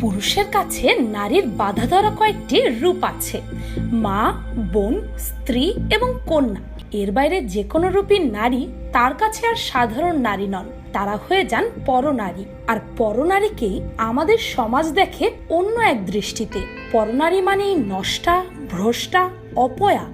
পুরুষের কাছে নারীর বাধা ধরা কয়েকটি রূপ আছে। মা, বোন, স্ত্রী এবং কন্যা। এর বাইরে যে কোনো রূপী নারী তার কাছে আর সাধারণ নারী নন। তারা হয়ে যান পরনারী। আর পরনারীকেই আমাদের সমাজ দেখে অন্য এক দৃষ্টিতে। পরনারী মানেই নষ্টা, ভ্রষ্টা, অপয়া,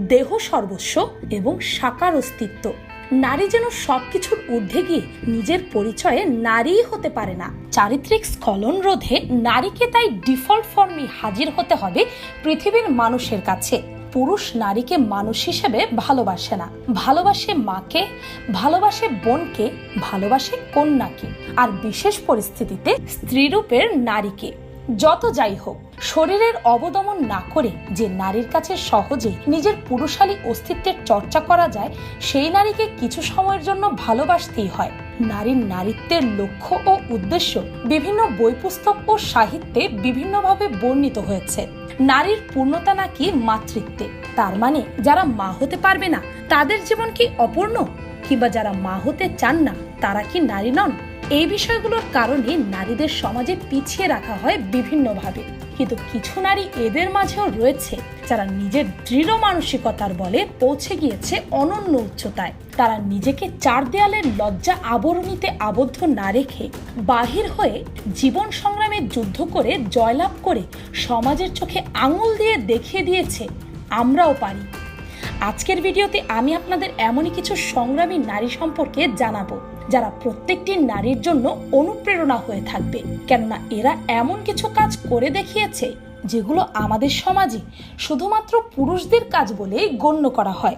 দেহ সর্বস্ব এবং সাকার অস্তিত্ব। নারী যেন সবকিছুর ঊর্ধ্বে গিয়ে নিজের পরিচয়ে নারীই হতে পারে না। চারিত্রিক স্খলন রোধে নারীকে তাই ডিফল্ট ফর্মে হাজির হতে হবে পৃথিবীর মানুষের কাছে। পুরুষ নারীকে মানুষ হিসেবে ভালোবাসে না। ভালোবাসে মাকে, ভালোবাসে বোনকে, ভালোবাসে কন্যাকে, আর বিশেষ পরিস্থিতিতে স্ত্রীরূপের নারীকে। যত যাই হোক, শরীরের অবদমন না করে যে নারীর কাছে সহজে নিজের পুরুষালী অস্তিত্বের চর্চা করা যায়, সেই নারীকে কিছু সময়ের জন্য ভালোবাসতেই হয়। নারীর নারীত্বের লক্ষ্য ও উদ্দেশ্য বিভিন্ন বই পুস্তক ও সাহিত্যে বিভিন্নভাবে বর্ণিত হয়েছে। নারীর পূর্ণতা নাকি মাতৃত্বে? তার মানে যারা মা হতে পারবে না, তাদের জীবন কি অপূর্ণ? কিংবা যারা মা হতে চান না, তারা কি নারী নন? এই বিষয়গুলোর কারণে নারীদের সমাজে পিছিয়ে রাখা হয় বিভিন্নভাবে। কিন্তু কিছু নারী এদের মাঝেও রয়েছে, যারা নিজের দৃঢ় মানসিকতার বলে পৌঁছে গিয়েছে অনন্য উচ্চতায়। তারা নিজেকে চার দেয়ালের লজ্জা আবরণীতে আবদ্ধ না রেখে বাহির হয়ে জীবন সংগ্রামে যুদ্ধ করে জয়লাভ করে সমাজের চোখে আঙুল দিয়ে দেখিয়ে দিয়েছে, আমরাও পারি। আজকের ভিডিওতে আমি আপনাদের এমনই কিছু সংগ্রামী নারী সম্পর্কে জানাব। যারা প্রত্যেকটি নারীর জন্য অনুপ্রেরণা হয়ে থাকবে। কেননা এরা এমন কিছু কাজ করে দেখিয়েছে, যেগুলো আমাদের সমাজে শুধুমাত্র পুরুষদের কাজ বলেই গণ্য করা হয়।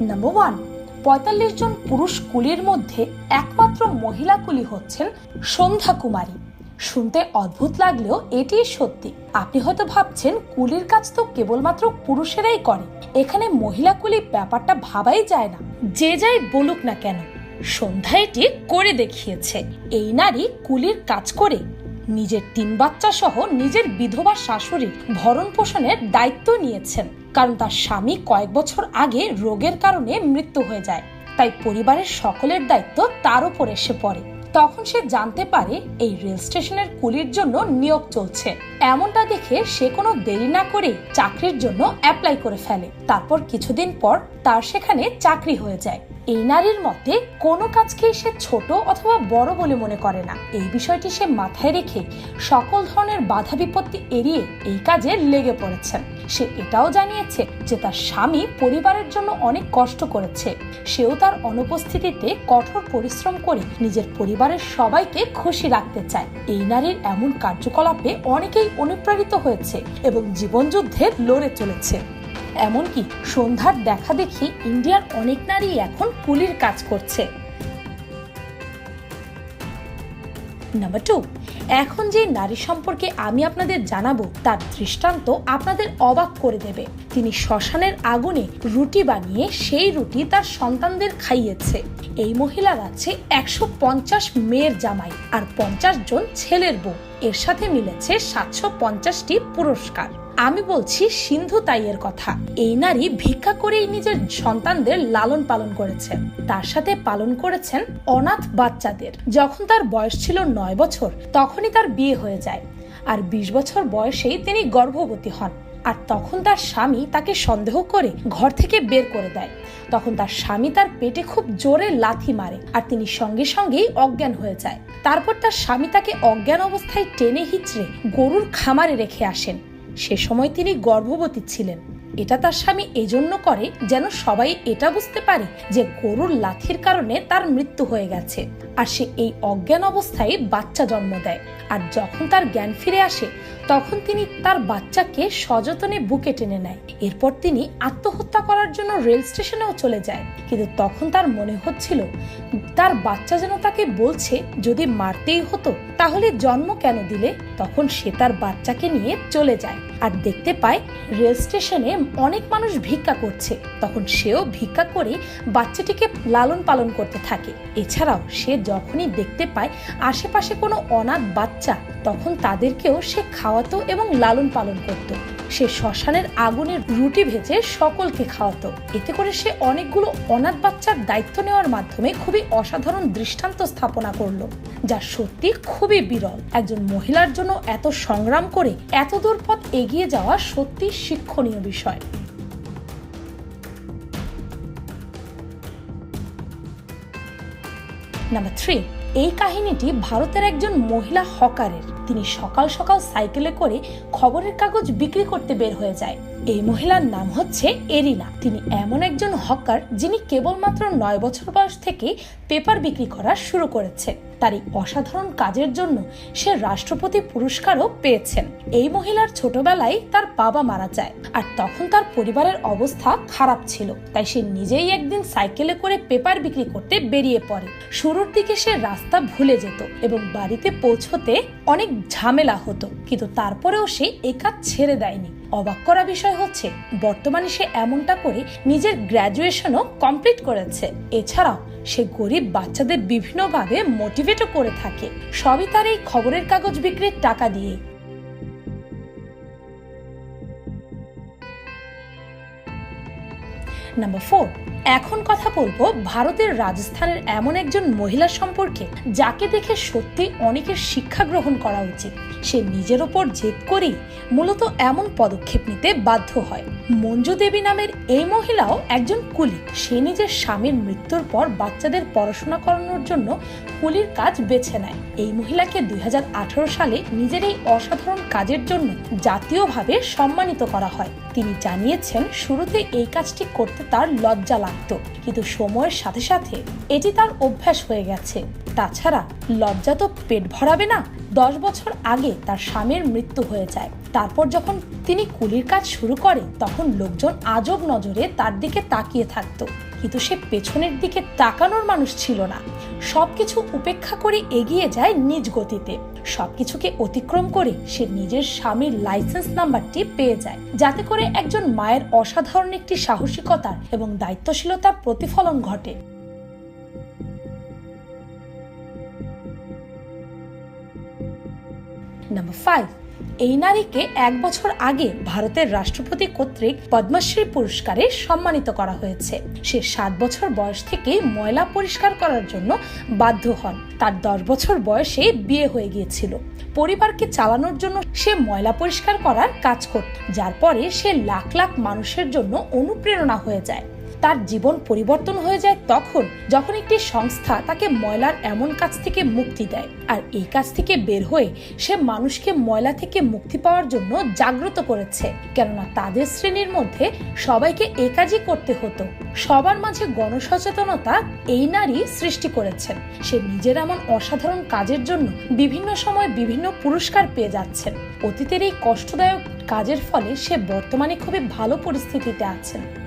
নাম্বার ওয়ান পঁয়তাল্লিশ জন পুরুষ কুলির মধ্যে একমাত্র মহিলা কুলি হচ্ছেন সন্ধ্যা কুমারী। শুনতে অদ্ভুত লাগলেও এটি সত্যি। আপনি হয়তো ভাবছেন, কুলির কাজ তো কেবলমাত্র পুরুষেরাই করে। এখানে মহিলা কুলি ব্যাপারটা ভাবাই যায় না। যে যাই বলুক না কেন, সন্ধ্যা এটি করে দেখিয়েছে। এই নারী কুলির কাজ করে। নিজের তিন বাচ্চা সহ নিজের বিধবা শাশুড়ির ভরণ পোষণের দায়িত্ব নিয়েছেন। কারণ তার স্বামী কয়েক বছর আগে রোগের কারণে মৃত্যু হয়ে যায়। তাই পরিবারের সকলের দায়িত্ব তার উপর এসে পড়ে। তখন সে জানতে পারে এই রেল স্টেশনের কুলির জন্য নিয়োগ চলছে। এমনটা দেখে সে কোনো দেরি না করে চাকরির জন্য অ্যাপ্লাই করে ফেলে। তারপর কিছুদিন পর তার সেখানে চাকরি হয়ে যায়। এই নারীর মতে কোনো কাজকেই সে ছোট অথবা বড় বলে মনে করে না। এই বিষয়টি সে মাথায় রেখে সকল ধরনের বাধা বিপত্তি এড়িয়ে এই কাজে লেগে পড়েছেন। সে এটাও জানিয়েছে যে তার স্বামী পরিবারের জন্য অনেক কষ্ট করেছে। সেও তার অনুপস্থিতিতে কঠোর পরিশ্রম করে নিজের পরিবারের সবাইকে খুশি রাখতে চায়। এই নারীর এমন কার্যকলাপে অনেকেই অনুপ্রাণিত হয়েছে এবং জীবনযুদ্ধে লড়ে চলেছে। এমনকি সন্ধ্যার দেখা দেখি ইন্ডিয়ার অনেক নারী এখন কুলির কাজ করছে। নাম্বার টু এখন যে নারী সম্পর্কে আমি আপনাদের জানাব, তার দৃষ্টান্ত আপনাদের অবাক করে দেবে। তিনি শ্মশানের আগুনে রুটি বানিয়ে সেই রুটি তার সন্তানদের খাইয়েছে। এই মহিলার আছে একশো পঞ্চাশ মেয়ের জামাই আর পঞ্চাশ জন ছেলের বউ। এর সাথে মিলেছে সাতশো পঞ্চাশটি পুরস্কার। আমি বলছি সিন্ধু তাইয়ের কথা। এই নারী ভিক্ষা করেই নিজের সন্তানদের লালন পালন করেছেন তার সাথে পালন করেছেন অনাথ বাচ্চাদের। যখন তার বয়স ছিল নয় বছর, তখনই তার বিয়ে হয়ে যায়। আর বিশ বছর বয়সেই তিনি গর্ভবতী হন। আর তখন তার স্বামী তাকে সন্দেহ করে ঘর থেকে বের করে দেয়। তখন তার স্বামী তার পেটে খুব জোরে লাথি মারে আর তিনি সঙ্গে সঙ্গেই অজ্ঞান হয়ে যায়। তারপর তার স্বামী তাকে অজ্ঞান অবস্থায় টেনে হিচড়ে গরুর খামারে রেখে আসেন। সে সময় তিনি গর্ভবতী ছিলেন। এটা তার স্বামী এজন্য করে যেন সবাই এটা বুঝতে পারে যে গরুর লাথির কারণে তার মৃত্যু হয়ে গেছে। আর সে এই অজ্ঞান অবস্থায় বাচ্চা জন্ম দেয়। আর যখন তার জ্ঞান ফিরে আসে, তখন তিনি তার বাচ্চাকে সযতনে বুকে টেনে নেয়। এরপর তিনি আত্মহত্যা করার জন্য রেল স্টেশনেও চলে যায়। কিন্তু তখন তার মনে হচ্ছিল, তার বাচ্চা যেন তাকে বলছে, যদি মারতেই হতো তাহলে জন্ম কেন দিলে? তখন সে তার বাচ্চাকে নিয়ে চলে যায়। আর দেখতে পায়, রেল স্টেশনে অনেক মানুষ ভিক্ষা করছে। তখন সেও ভিক্ষা করে বাচ্চাটিকে লালন পালন করতে থাকে। এছাড়াও সে যখনই দেখতে পায় আশেপাশে কোনো অনাথ বাচ্চা, তখন তাদেরকেও সে খাওয়াতো এবং লালন পালন করত। সে শ্মশানের আগুনের রুটি ভেজে সকলকে খাওয়াতো। এতে করে সে অনেকগুলো অনাথ বাচ্চার দায়িত্ব নেওয়ার মাধ্যমে খুবই অসাধারণ দৃষ্টান্ত স্থাপনা করল, যা সত্যি খুবই বিরল। একজন মহিলার জন্য এত সংগ্রাম করে এত দূর পথ এগিয়ে যাওয়া সত্যি শিক্ষণীয় বিষয়। নাম্বার থ্রি এই কাহিনীটি ভারতের একজন মহিলা হকারের। তিনি সকাল সকাল সাইকেলে করে খবরের কাগজ বিক্রি করতে বের হয়ে যায়। এই মহিলার নাম হচ্ছে এরিনা। তিনি এমন একজন হকার যিনি কেবলমাত্র নয় বছর বয়স থেকে পেপার বিক্রি করা শুরু করেছে তার এই অসাধারণ কাজের জন্য সে রাষ্ট্রপতি পুরস্কারও পেয়েছেন। এই মহিলার ছোটবেলায় তার বাবা মারা যায় আর তখন তার পরিবারের অবস্থা খারাপ ছিল। তাই সে নিজেই একদিন সাইকেলে করে পেপার বিক্রি করতে বেরিয়ে পড়ে। শুরুর দিকে সে রাস্তা ভুলে যেত এবং বাড়িতে পৌঁছতে অনেক ঝামেলা হতো। কিন্তু তারপরেও সে এ কাজ ছেড়ে দেয়নি। অবাক করা বিষয় হচ্ছে, বর্তমানে সে এমনটা করে নিজের গ্র্যাজুয়েশনও কমপ্লিট করেছে। এছাড়াও সে গরিব বাচ্চাদের বিভিন্নভাবে মোটিভেটও করে থাকে। সবই তার এই খবরের কাগজ বিক্রির টাকা দিয়ে। নাম্বার ফোর এখন কথা বলব ভারতের রাজস্থানের এমন একজন মহিলা সম্পর্কে, যাকে দেখে সত্যি অনেকের শিক্ষা গ্রহণ করা উচিত। সে নিজের ওপর জেদ করেই মূলত এমন পদক্ষেপ নিতে বাধ্য হয়। মঞ্জু দেবী নামের এই মহিলাও একজন কুলি। সে নিজের স্বামীর মৃত্যুর পর বাচ্চাদের পড়াশোনা করানোর জন্য কুলির কাজ বেছে নেয়। এই মহিলাকে দুই হাজার আঠারো সালে নিজের এই অসাধারণ কাজের জন্য জাতীয়ভাবে সম্মানিত করা হয়। তিনি জানিয়েছেন, শুরুতে এই কাজটি করতে তার লজ্জা লাগত, কিন্তু সময়ের সাথে সাথে এটি তার অভ্যাস হয়ে গেছে। তাছাড়া লজ্জা তো পেট ভরাবে না, দশ বছর আগে তার স্বামীর মৃত্যু হয়ে যায়। তারপর যখন তিনি কুলির কাজ শুরু করে, তখন লোকজন আজব নজরে তার দিকে তাকিয়ে থাকতো। কিন্তু সে পেছনের দিকে তাকানোর মানুষ ছিল না। সবকিছু উপেক্ষা করে এগিয়ে যায় নিজ গতিতে। সবকিছুকে অতিক্রম করে সে নিজের স্বামীর লাইসেন্স নাম্বারটি পেয়ে যায়। যাতে করে একজন মায়ের অসাধারণ একটি সাহসিকতার এবং দায়িত্বশীলতার প্রতিফলন ঘটে। নাম্বার ফাইভ এই নারীকে এক বছর আগে ভারতের রাষ্ট্রপতি কর্তৃক পদ্মশ্রী পুরস্কারে সম্মানিত করা হয়েছে। সে সাত বছর বয়স থেকে ময়লা পরিষ্কার করার জন্য বাধ্য হন। তার দশ বছর বয়সে বিয়ে হয়ে গিয়েছিল। পরিবারকে চালানোর জন্য সে ময়লা পরিষ্কার করার কাজ করত, যার পরে সে লাখ লাখ মানুষের জন্য অনুপ্রেরণা হয়ে যায়। তার জীবন পরিবর্তন হয়ে যায় তখন যখন একটি সংস্থা তাকে ময়লার এমন কাজ থেকে মুক্তি দেয়। আর এই কাজ থেকে বের হয়ে সে মানুষকে ময়লা থেকে মুক্তি পাওয়ার জন্য জাগ্রত করেছে। কেননা তাদের শ্রেণির মধ্যে সবাইকে এ কাজই করতে হতো। সবার মাঝে গণসচেতনতা এই নারী সৃষ্টি করেছেন। সে নিজের এমন অসাধারণ কাজের জন্য বিভিন্ন সময় বিভিন্ন পুরস্কার পেয়ে যাচ্ছেন। অতীতের এই কষ্টদায়ক কাজের ফলে সে বর্তমানে খুবই ভালো পরিস্থিতিতে আছেন।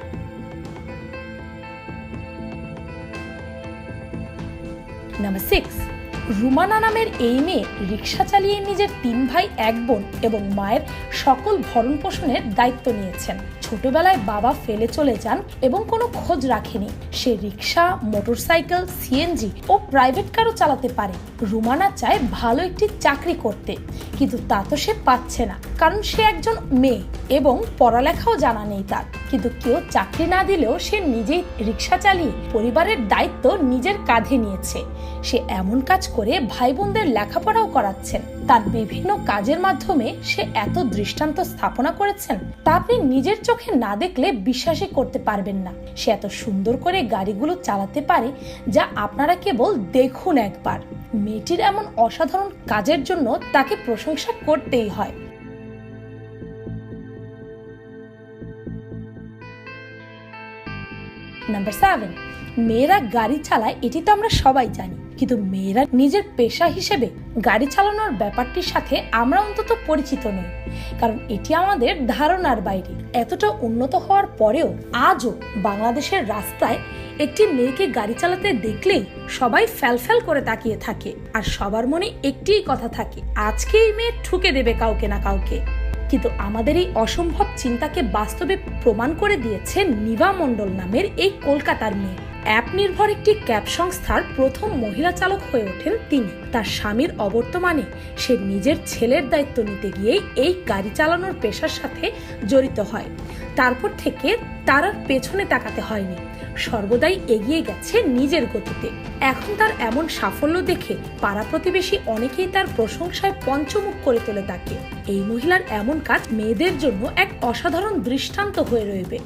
নাম্বার সিক্স রুমানা নামের এই মেয়ে রিক্সা চালিয়ে নিজের তিন ভাই, এক বোন এবং মায়ের সকল ভরণ পোষণের দায়িত্ব নিয়েছেন। ছোটবেলায় বাবা ফেলে চলে যান এবং কোনো খোঁজ রাখেনি। সে রিক্সা মোটরসাইকেল, সিএনজি ও প্রাইভেট কারও চালাতে পারে। রুমানা চায় ভালো একটি চাকরি করতে, কিন্তু তা তো সে পাচ্ছে না, কারণ সে একজন মেয়ে এবং পড়ালেখাও জানা নেই তার। কিন্তু কেউ চাকরি না দিলেও সে নিজেই রিক্সা চালিয়ে পরিবারের দায়িত্ব নিজের কাঁধে নিয়েছে। সে এমন কাজ করে ভাই বোনদের লেখাপড়াও করাচ্ছেন। তার বিভিন্ন কাজের মাধ্যমে সে এত দৃষ্টান্ত স্থাপনা করেছেন, তা আপনি নিজের চোখে না দেখলে বিশ্বাসই করতে পারবেন না। সে এত সুন্দর করে গাড়িগুলো চালাতে পারে যা আপনারা কেবল দেখুন একবার। মেয়েটির এমন অসাধারণ কাজের জন্য তাকে প্রশংসা করতেই হয়। নাম্বার সেভেন, মেয়েরা গাড়ি চালায়, এটি তো আমরা সবাই জানি। কিন্তু মেয়েরা নিজের পেশা হিসেবে গাড়ি চালানোর ব্যাপারটির সাথে আমরা অন্তত পরিচিত নই। কারণ এটি আমাদের ধারণার বাইরে। এতটা উন্নত হওয়ার পরেও আজও বাংলাদেশের রাস্তায় একটি মেয়েকে গাড়ি চালাতে দেখলেই সবাই ফ্যালফ্যাল করে তাকিয়ে থাকে। আর সবার মনে একটিই কথা থাকে, আজকে এই মেয়ে ঠুকে দেবে কাউকে না কাউকে। কিন্তু আমাদের এই অসম্ভব চিন্তাকে বাস্তবে প্রমাণ করে দিয়েছে নিভা মণ্ডল নামের এই কলকাতার মেয়ে। অ্যাপ নির্ভর একটি ক্যাব সংস্থার প্রথম মহিলা চালক হয়ে ওঠেন তিনি। তার স্বামীর অবর্তমানে সে নিজের ছেলের দায়িত্ব নিতে গিয়েই এই গাড়ি চালানোর পেশার সাথে জড়িত হয়। তারপর থেকে তার আর পেছনে তাকাতে হয়নি। সর্বদাই এগিয়ে গেছে নিজের গতিতে। এখন তার এমন সাফল্য দেখে পাড়া প্রতিবেশী অনেকেই তার প্রশংসায় পঞ্চমুখ করে তোলে তাকে। এই মহিলার এমন কাজ মেয়েদের জন্য এক অসাধারণ দৃষ্টান্ত হয়ে রইবে।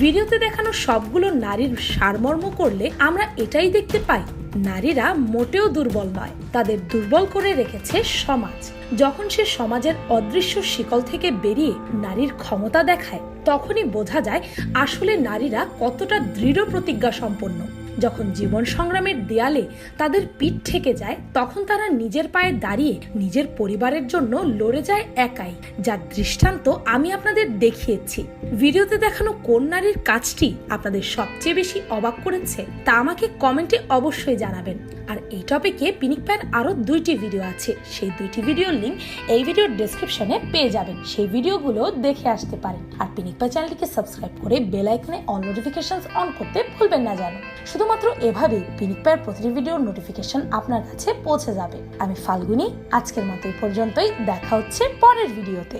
ভিডিওতে দেখানো সবগুলো নারীর সারমর্ম করলে আমরা এটাই দেখতে পাই, নারীরা মোটেও দুর্বল নয়, তাদের দুর্বল করে রেখেছে সমাজ। যখন সে সমাজের অদৃশ্য শিকল থেকে বেরিয়ে নারীর ক্ষমতা দেখায়, তখনই বোঝা যায় আসলে নারীরা কতটা দৃঢ় প্রতিজ্ঞা সম্পন্ন যখন জীবন সংগ্রামের দেয়ালে তাদের পিঠ ঠেকে যায়, তখন তারা নিজের পায়ে দাঁড়িয়ে নিজের পরিবারের জন্য লড়ে যায় একাই। যার দৃষ্টান্ত আমি আপনাদের দেখিয়েছি। ভিডিওতে দেখানো কোন নারীর কাজটি আপনাদের সবচেয়ে বেশি অবাক করেছে, তা আমাকে কমেন্টে অবশ্যই জানাবেন। আর এই টপিকে পিনিক প্যান আরও দুইটি ভিডিও আছে। সেই দুইটি ভিডিওর লিঙ্ক এই ভিডিওর ডেসক্রিপশনে পেয়ে যাবেন। সেই ভিডিওগুলো দেখে আসতে পারেন। আর পিনিক প্যান চ্যানেলটিকে সাবস্ক্রাইব করে বেল আইকনে অন নোটিফিকেশন অন করতে ভুলবেন না যেন। শুধুমাত্র এভাবেই পিনিক পায়ের প্রতিটি ভিডিওর নোটিফিকেশন আপনার কাছে পৌঁছে যাবে। আমি ফাল্গুনি, আজকের মতো এই পর্যন্তই। দেখা হচ্ছে পরের ভিডিওতে।